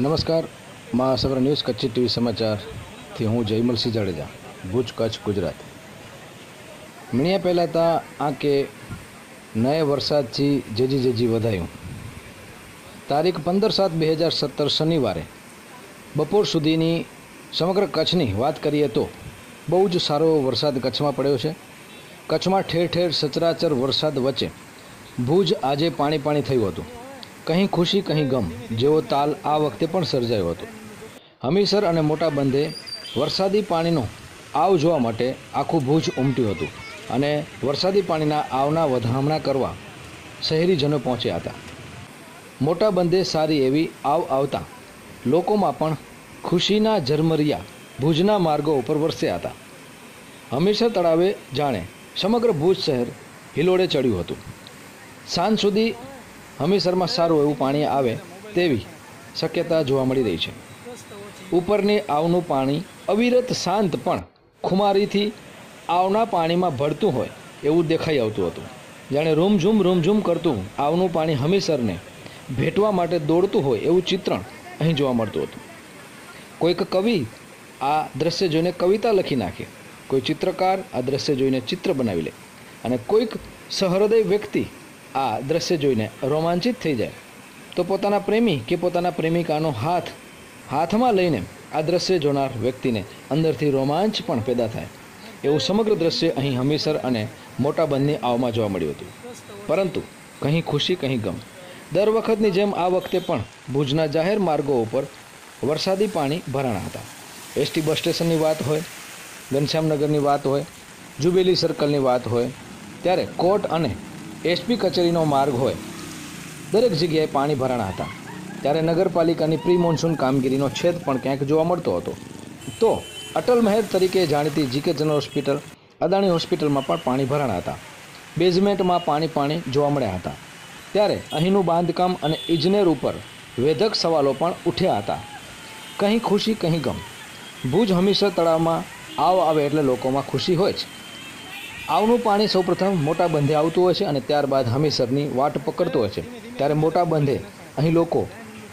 નમસ્કાર. મહાસભર news, Kutchi TV સમાચારથી હું જયમલસિંહ જાડેજા, ભુજ, કચ્છ, ગુજરાત. મણિયા પહેલાં તા આંકે નય વરસાદથી જેજી જેજી વધાયું. તારીખ પંદર સાત બે હજાર સત્તર શનિવારે. બપોર સુધીની સમગ્ર કચ્છની વાત કરીએ તો બહુ જ સારો વરસાદ કચ્છમાં પડ્યો છે. કચ્છમાં ઠેર ઠેર સચરાચર વરસાદ વચ્ચે ભુજ આજે પાણી પાણી થયું હતું. કંઈ ખુશી, કંઈ ગમ, જેવો તાલ આ વખતે પણ સર્જાયો હતો. હમીસર અને મોટા બંધે વરસાદી પાણીનો આવ જોવા માટે આખું ભુજ ઉમટ્યું હતું અને વરસાદી પાણીના આવના વધામણા કરવા શહેરીજનો પહોંચ્યા હતા. મોટા બંધે સારી એવી આવ આવતા લોકોમાં પણ ખુશીના ઝરમરિયા ભુજના માર્ગો ઉપર વરસ્યા હતા. હમીરસર તળાવે જાણે સમગ્ર ભુજ શહેર હિલોડે ચડ્યું હતું. સાંજ સુધી હમીસરમાં સારું એવું પાણી આવે તેવી શક્યતા જોવા મળી રહી છે. ઉપરની આવનું પાણી અવિરત શાંત પણ ખુમારીથી આવના પાણીમાં ભળતું હોય એવું દેખાઈ આવતું હતું. જાણે રૂમઝૂમ રૂમઝૂમ કરતું આવનું પાણી હમીસરને ભેટવા માટે દોડતું હોય એવું ચિત્રણ અહીં જોવા મળતું હતું. કોઈક કવિ આ દ્રશ્ય જોઈને કવિતા લખી નાખે. કોઈ ચિત્રકાર આ દ્રશ્ય જોઈને ચિત્ર બનાવી લે. અને કોઈક સહૃદય વ્યક્તિ આ દ્રશ્ય જોઈને રોમાંચિત થઈ જાય. તો પોતાના પ્રેમી કે પોતાના પ્રેમિકાનો હાથ, હાથમાં લઈને આ દ્રશ્ય જોનાર વ્યક્તિને અંદરથી રોમાંચ પણ પેદા થાય. એવું સમગ્ર દ્રશ્ય અહીં હમીસર અને મોટા બંધની આવમાં જોવા મળ્યું હતું. પરંતુ કંઈ ખુશી, કંઈ ગમ. દર વખતની જેમ આ વખતે પણ ભુજના જાહેર માર્ગો ઉપર વરસાદી પાણી ભરાણા હતા. એસટી બસ સ્ટેશનની વાત હોય ઘનશ્યામનગરની વાત હોય, જુબેલી સર્કલની વાત હોય, ત્યારે કોર્ટ અને એસપી કચેરીનો માર્ગ હોય. દરેક જગ્યાએ પાણી ભરાણા હતા. ત્યારે નગરપાલિકાની પ્રી મોન્સૂન કામગીરીનો છેદ પણ ક્યાંક જોવા મળતો હતો. તો અટલ મહેર તરીકે જાણીતી જીકે જનરલ હોસ્પિટલ, અદાણી હોસ્પિટલમાં પણ પાણી ભરાણા હતા. બેઝમેન્ટમાં પાણી પાણી જોવા મળ્યા હતા. ત્યારે અહીંનું બાંધકામ અને ઇજનેર ઉપર વેધક સવાલો પણ ઉઠ્યા હતા. કંઈ ખુશી, કંઈ ગમ. ભુજ હમીસર તળાવમાં આવ આવે એટલે લોકોમાં ખુશી હોય છે આવનું પાણી સૌપ્રથમ મોટા બંધે આવતું હોય છે અને ત્યારબાદ હમીસરની વાટ પકડતું હોય છે. ત્યારે મોટા બંધે અહીં લોકો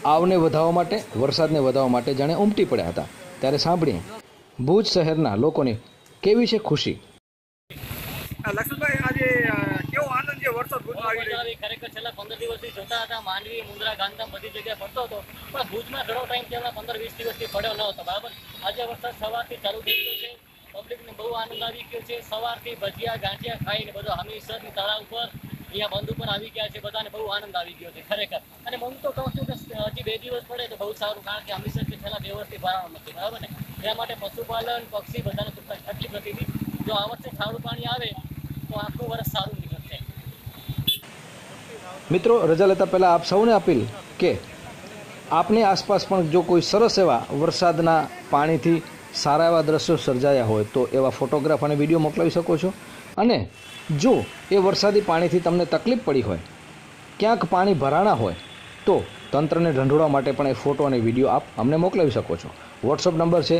આવને વધાવવા માટે વરસાદને વધાવવા માટે જાણે ઉમટી પડ્યા હતા. ત્યારે સાંભળીએ ભુજ શહેરના લોકોની કેવી છે ખુશી? લક્ષ્મણભાઈ આજે કેવો આનંદ છે વરસાદ ભુજમાં આવી ખરેખર છેલ્લા પંદર દિવસથી જોતા હતા માંડવી મુંદ્રા ગાંધીધામ બધી જગ્યાએ પડતો હતો. પણ ભુજમાં ઘણો ટાઈમ પહેલા પંદર વીસ દિવસથી પડ્યો ન હતો બરાબર? આજે વરસાદ સવારથી ચાલુ થઈ ગયો છે. પબ્લિકને બહુ આનંદ આવી ગયો છે. સવારથી ભજીયા, ગાંઠિયા ખાઈને બધો હમીસરની તળાવ ઉપર અહીંયા બંધ ઉપર આવી ગયા છે. બધાને બહુ આનંદ આવી ગયો છે ખરેખર. અને હું તો કહું છું કે હજી બે દિવસ પડે તો બહુ સારું કારણ કે હમીસર છેલ્લા બે વર્ષથી ભરાવાનું નથી બરાબર ને? એના માટે પશુપાલન, પક્ષી બધાને ખૂબ તકલીફ હતી. જો આ વર્ષે સારું પાણી આવે તો આખું વર્ષ સારું નીકળશે. મિત્રો, રજા લેતા પહેલાં આપ સૌને અપીલ કે આપની આસપાસ પણ જો કોઈ સરસ એવા વરસાદના પાણીથી સારા એવા દ્રશ્યો સર્જાયા હોય તો એવા ફોટોગ્રાફ અને વીડિયો મોકલાવી શકો છો. અને જો એ વરસાદી પાણીથી તમને તકલીફ પડી હોય, ક્યાંક પાણી ભરાણા હોય, તો તંત્રને ઢંઢોળવા માટે પણ એ ફોટો અને વીડિયો આપ અમને મોકલાવી શકો છો. વોટ્સઅપ નંબર છે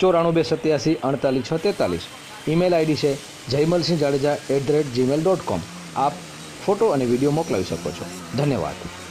ચોરાણું બે સત્યાસી અડતાલીસ છ તેતાલીસ ઈમેલ આઈડી છે Jaymalsinh Jadeja at the rate Gmail dot com આપ ફોટો અને વીડિયો મોકલાવી શકો છો. ધન્યવાદ.